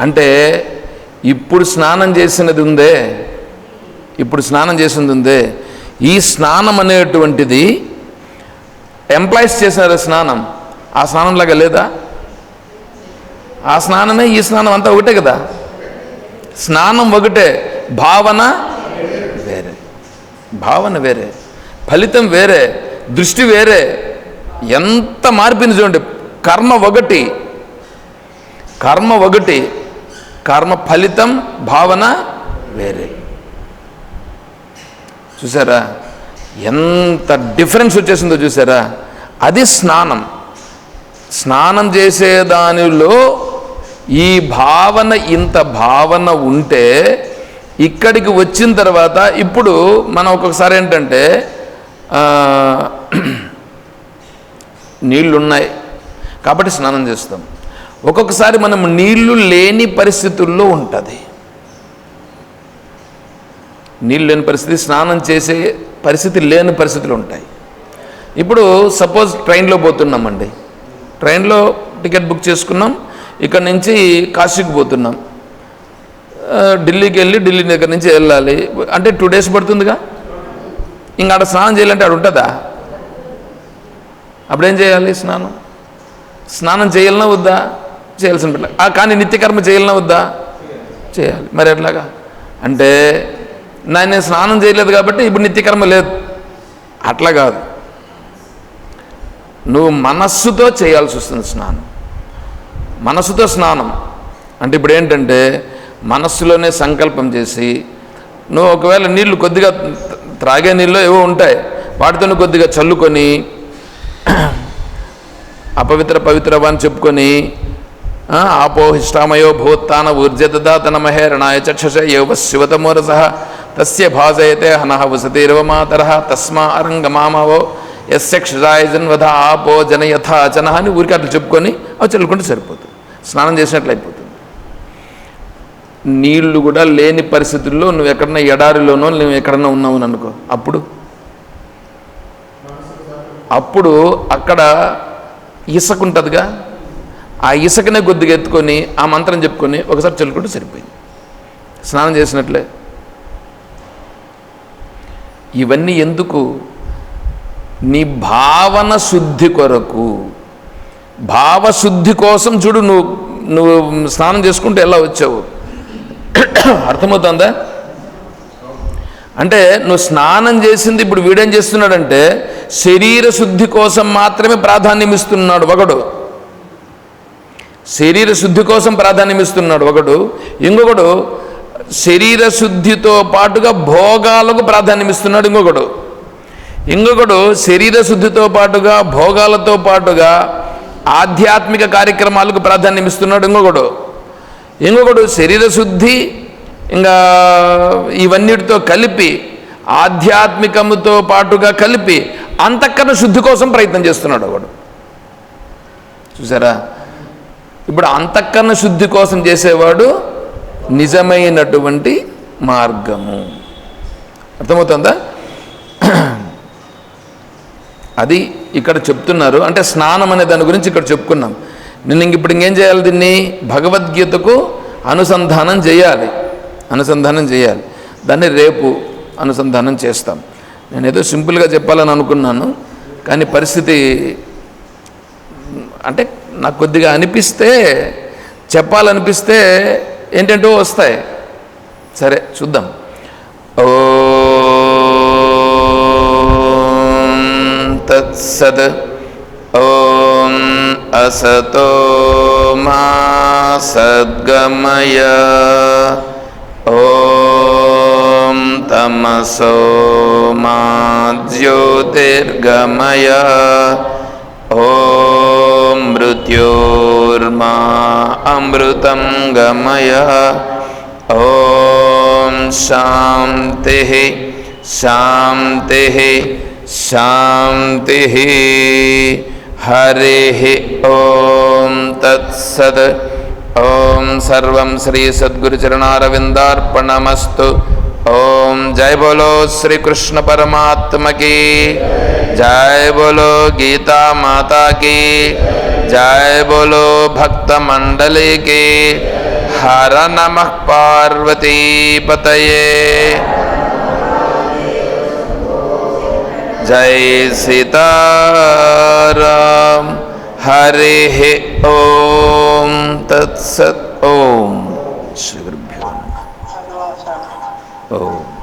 అంటే ఇప్పుడు స్నానం చేసినది ఉందే ఇప్పుడు స్నానం చేసింది ఉందే ఈ స్నానం అనేటువంటిది ఎంప్లాయీస్ చేసిన స్నానం. ఆ స్నానంలాగా లేదా? ఆ స్నానమే ఈ స్నానం అంతా ఒకటే కదా? స్నానం ఒకటే భావన వేరే. భావన వేరే ఫలితం వేరే దృష్టి వేరే. ఎంత మార్పింది చూడండి కర్మ ఒకటి. కర్మ ఒకటి కర్మ ఫలితం భావన వేరే. చూసారా? ఎంత డిఫరెన్స్ వచ్చేసిందో చూసారా? అది స్నానం. స్నానం చేసే దానిలో ఈ భావన ఇంత భావన ఉంటే ఇక్కడికి వచ్చిన తర్వాత ఇప్పుడు మనం ఒక్కొక్కసారి ఏంటంటే నీళ్ళున్నాయి. నీళ్ళు ఉన్నాయి కాబట్టి స్నానం చేస్తాం. ఒక్కొక్కసారి మనం నీళ్ళు లేని పరిస్థితుల్లో ఉంటుంది. నీళ్ళు లేని పరిస్థితి స్నానం చేసే పరిస్థితి లేని పరిస్థితులు ఉంటాయి. ఇప్పుడు సపోజ్ ట్రైన్లో పోతున్నామండి. ట్రైన్లో టికెట్ బుక్ చేసుకున్నాం ఇక్కడ నుంచి కాశీకి పోతున్నాం. ఢిల్లీకి వెళ్ళి ఢిల్లీ దగ్గర నుంచి వెళ్ళాలి. అంటే టూ డేస్ పడుతుందిగా? ఇంకా ఆడ స్నానం చేయాలంటే ఆడ ఉంటుందా? అప్పుడేం చేయాలి స్నానం? స్నానం చేయాలన్నా వద్దా? చేయాల్సిన పిల్ల కానీ నిత్యకర్మ చేయాలన్నా వద్దా? చేయాలి. మరి ఎట్లాగా? అంటే నేను స్నానం చేయలేదు కాబట్టి ఇప్పుడు నిత్యకర్మ లేదు. అట్లా కాదు. నువ్వు మనస్సుతో చేయాల్సి వస్తుంది స్నానం. మనస్సుతో స్నానం. అంటే ఇప్పుడు ఏంటంటే మనస్సులోనే సంకల్పం చేసి నువ్వు ఒకవేళ నీళ్ళు కొద్దిగా త్రాగే నీళ్ళు ఏవో ఉంటాయి. వాటితో కొద్దిగా చల్లుకొని అపవిత్ర పవిత్రవా అని చెప్పుకొని ఆపోహిష్టామయో ఆపో హిష్టామయో భూత్తాన ఊర్జదాతన చక్షుష యోవ శివతమోరస. తస్య భాజయతే హనః వసతిరవమాతర తస్మా అరంగమామవో ఎస్య క్షురాయ జన్వధ ఆపో జన యథాచన అని ఊరికి అట్లా చెప్పుకొని అవి చల్లుకుంటే సరిపోతుంది. స్నానం చేసినట్లు అయిపోతుంది. నీళ్ళు కూడా లేని పరిస్థితుల్లో నువ్వు ఎక్కడన్నా ఎడారిలోనో నువ్వు ఎక్కడన్నా ఉన్నావు అనుకో. అప్పుడు? అప్పుడు అక్కడ ఇసుకుంటుందిగా? ఆ ఇసుకనే కొద్దిగా ఎత్తుకొని ఆ మంత్రం చెప్పుకొని ఒకసారి చల్లుకుంటే సరిపోయింది. స్నానం చేసినట్లే. ఇవన్నీ ఎందుకు? నీ భావన శుద్ధి కొరకు. భావశుద్ధి కోసం చూడు నువ్వు నువ్వు స్నానం చేసుకుంటే ఎలా వచ్చావు? అర్థమవుతుందా? అంటే నువ్వు స్నానం చేసింది ఇప్పుడు వీడేం చేస్తున్నాడంటే శరీర శుద్ధి కోసం మాత్రమే ప్రాధాన్యం ఇస్తున్నాడు ఒకడు శరీర శుద్ధి కోసం ప్రాధాన్యం ఇస్తున్నాడు ఒకడు ఇంకొకడు శరీర శుద్ధితో పాటుగా భోగాలకు ప్రాధాన్యం ఇస్తున్నాడు ఇంకొకడు. ఇంకొకడు శరీర శుద్ధితో పాటుగా భోగాలతో పాటుగా ఆధ్యాత్మిక కార్యక్రమాలకు ప్రాధాన్యం ఇస్తున్నాడు ఇంకొకడు. ఇంకొకడు శరీర శుద్ధి ఇంకా ఇవన్నిటితో కలిపి ఆధ్యాత్మికముతో పాటుగా కలిపి అంతఃకరణ శుద్ధి కోసం ప్రయత్నం చేస్తున్నాడు ఒకడు. చూసారా? ఇప్పుడు అంతఃకరణ శుద్ధి కోసం చేసేవాడు నిజమైనటువంటి మార్గము. అర్థమవుతుందా? అది ఇక్కడ చెప్తున్నారు. అంటే స్నానం అనే దాని గురించి ఇక్కడ చెప్పుకున్నాం. నేను ఇంక ఇప్పుడు ఇంకేం చేయాలి దీన్ని? భగవద్గీతకు అనుసంధానం చేయాలి. అనుసంధానం చేయాలి. దాన్ని రేపు అనుసంధానం చేస్తాం. నేను ఏదో సింపుల్గా చెప్పాలని అనుకున్నాను. కానీ పరిస్థితి అంటే నాకు కొద్దిగా అనిపిస్తే చెప్పాలనిపిస్తే ఏంటంటో వస్తాయి. సరే చూద్దాం. ఓం తత్సద్ ఓం అసతో మా సద్గమయ ఓం తమసో మా జ్యోతిర్గమయ ॐ मृत्योर्मा अमृतं गमय। ॐ शान्तिः शान्तिः शान्तिः। हरिः ॐ तत्सद्। ॐ सर्वं श्रीसद्गुरुचरणारविन्दार्पणमस्तु ॐ जय बोलो श्रीकृष्णपरमात्मकी जय बोलो गीता माता की, जय बोलो भक्त मंडली की, हर नमः पार्वती पतये। जय सीताराम, हरे ओम, तत्सत ओम। श्री ओम।